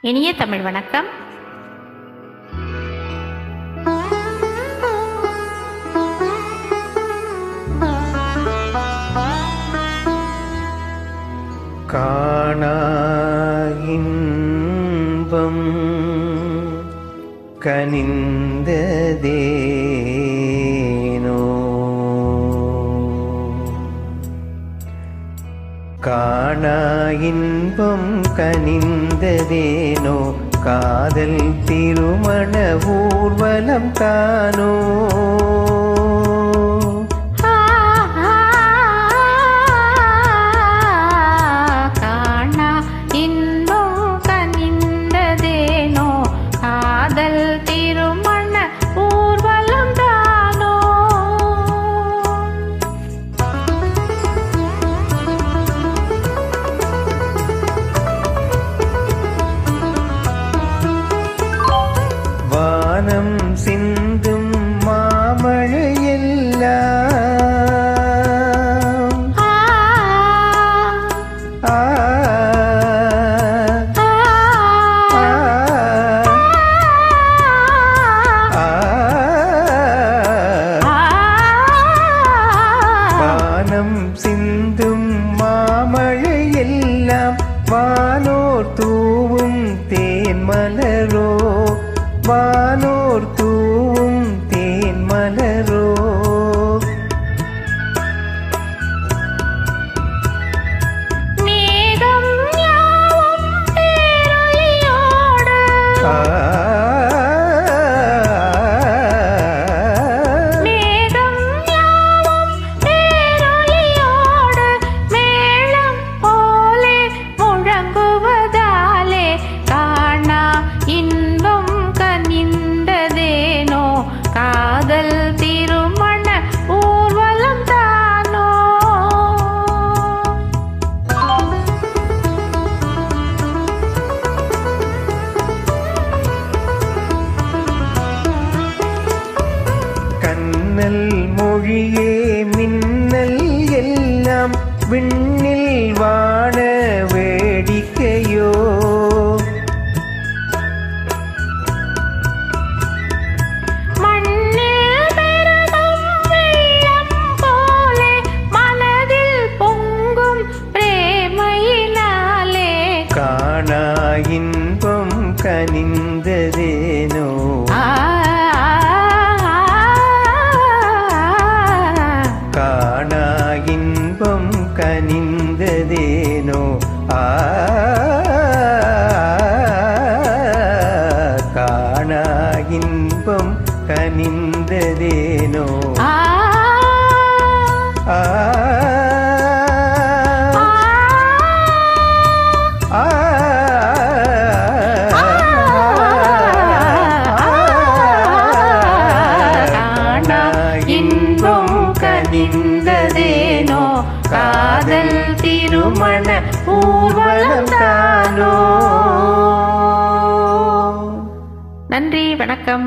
இனிய தமிழ் வணக்கம். காணாயின்பம் கனிந்ததே காணா இன்பம் கனிந்ததேனோ? காதல் திருமண ஊர்வலம் காணோ வானம் சிந்தும் மாமழையெல்லாம் ஆ, ஆ, ஆ, ஆ, மொழியே மின்னல் எல்லாம் விண்ணில் கனிந்ததேனோ ஆ காணா இன்பம் கனிந்ததேனோ ஆ, கனிந்ததேனோ காதல் திருமண ஊர்வலம் தானோ. நன்றி வணக்கம்.